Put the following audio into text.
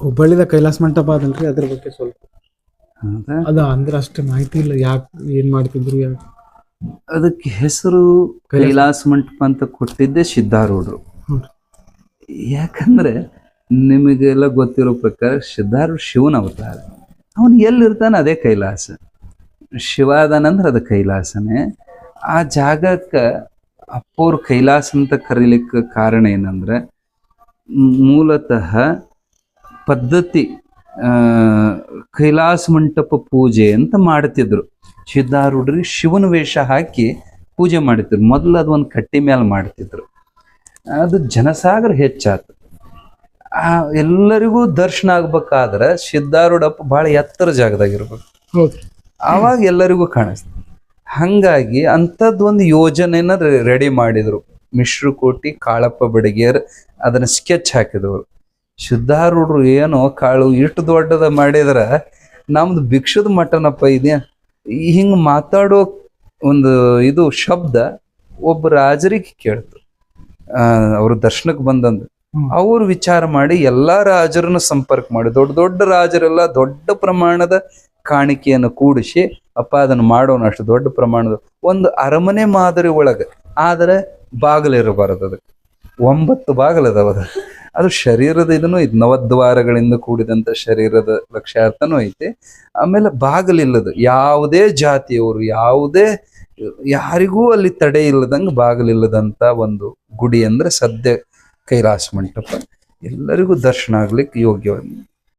ಹುಬ್ಬಳ್ಳಿದ ಕೈಲಾಸ ಮಂಟಪ ಅದಲ್ರಿ ಅದ್ರ ಬಗ್ಗೆ ಸ್ವಲ್ಪ. ಅದ ಅಂದ್ರೆ ಅಷ್ಟು ಮಾಹಿತಿ ಇಲ್ಲ ಯಾಕೆ ಏನ್ ಮಾಡ್ತಿದ್ರು ಯಾಕೆ? ಅದಕ್ಕೆ ಹೆಸರು ಕೈಲಾಸ ಮಂಟಪ ಅಂತ ಕೊಟ್ಟಿದ್ದೆ ಸಿದ್ಧಾರೂಢರು. ಯಾಕಂದ್ರೆ ನಿಮಗೆಲ್ಲ ಗೊತ್ತಿರೋ ಪ್ರಕಾರ ಸಿದ್ಧಾರೂಢ ಶಿವನ ಅವತಾರ. ಅವನು ಎಲ್ಲಿರ್ತಾನೆ ಅದೇ ಕೈಲಾಸ. ಶಿವ ಅದಾನಂದ್ರೆ ಅದು ಕೈಲಾಸನೇ. ಆ ಜಾಗಕ್ಕೆ ಅಪ್ಪೋರ್ ಕೈಲಾಸ ಅಂತ ಕರೀಲಿಕ್ಕೆ ಕಾರಣ ಏನಂದ್ರೆ ಮೂಲತಃ ಪದ್ಧತಿ ಕೈಲಾಸ ಮಂಟಪ ಪೂಜೆ ಅಂತ ಮಾಡ್ತಿದ್ರು. ಸಿದ್ಧಾರೂಢರಿಗೆ ಶಿವನ ವೇಷ ಹಾಕಿ ಪೂಜೆ ಮಾಡ್ತಿದ್ರು ಮೊದಲು ಅದು ಒಂದು ಕಟ್ಟಿ ಮೇಲೆ ಮಾಡ್ತಿದ್ರು. ಅದು ಜನಸಾಗರ ಹೆಚ್ಚಾತು. ಆ ಎಲ್ಲರಿಗೂ ದರ್ಶನ ಆಗ್ಬೇಕಾದ್ರೆ ಸಿದ್ಧಾರೂಢಪ್ಪ ಭಾಳ ಎತ್ತರ ಜಾಗದಾಗಿರ್ಬೇಕು ಆವಾಗ ಎಲ್ಲರಿಗೂ ಕಾಣಿಸ್ತದೆ ಹಂಗಾಗಿ ಅಂಥದ್ದು ಒಂದು ಯೋಜನೆನ ರೆಡಿ ಮಾಡಿದ್ರು. ಮಿಶ್ರಕೋಟಿ ಕಾಳಪ್ಪ ಬಡಗೇರ್ ಅದನ್ನ ಸ್ಕೆಚ್ ಹಾಕಿದವರು. ಸಿದ್ಧಾರೂಢರು ಏನೋ ಕಾಳು ಇಷ್ಟು ದೊಡ್ಡದ ಮಾಡಿದ್ರ ನಮ್ದು ಭಿಕ್ಷದ ಮಟನಪ್ಪ ಇದೆ ಹಿಂಗೆ ಮಾತಾಡೋ ಒಂದು ಇದು ಶಬ್ದ ಒಬ್ಬ ರಾಜರಿಗೆ ಕೇಳ್ತು. ಅವರು ಅವ್ರ ದರ್ಶನಕ್ಕೆ ಬಂದಂದು. ಅವ್ರ ಅವ್ರು ವಿಚಾರ ಮಾಡಿ ಎಲ್ಲಾ ರಾಜರನ್ನು ಸಂಪರ್ಕ ಮಾಡಿ. ದೊಡ್ಡ ದೊಡ್ಡ ರಾಜರೆಲ್ಲ ದೊಡ್ಡ ಪ್ರಮಾಣದ ಕಾಣಿಕೆಯನ್ನು ಕೂಡಿಸಿ ಅಪ್ಪ ಅದನ್ನು ಮಾಡೋಣ ಅಷ್ಟು ದೊಡ್ಡ ಪ್ರಮಾಣದ ಒಂದು ಅರಮನೆ ಮಾದರಿ ಒಳಗೆ. ಆದರೆ ಬಾಗಿಲಿರಬಾರದು ಅದಕ್ಕೆ ಒಂಬತ್ತು ಬಾಗಿಲದಾವ ಅದು ಶರೀರದ ಇದನ್ನು ಇದು ನವದ್ವಾರಗಳಿಂದ ಕೂಡಿದಂಥ ಶರೀರದ ಲಕ್ಷ್ಯಾರ್ಥನೂ ಐತಿ. ಆಮೇಲೆ ಬಾಗಿಲಿಲ್ಲದು, ಯಾವುದೇ ಜಾತಿಯವರು, ಯಾವುದೇ, ಯಾರಿಗೂ ಅಲ್ಲಿ ತಡೆ ಇಲ್ಲದಂಗೆ ಬಾಗಿಲಿಲ್ಲದಂಥ ಒಂದು ಗುಡಿ ಅಂದ್ರೆ ಸದ್ಯ ಕೈಲಾಸ ಮಂಟಪ. ಎಲ್ಲರಿಗೂ ದರ್ಶನ ಆಗ್ಲಿಕ್ಕೆ ಯೋಗ್ಯ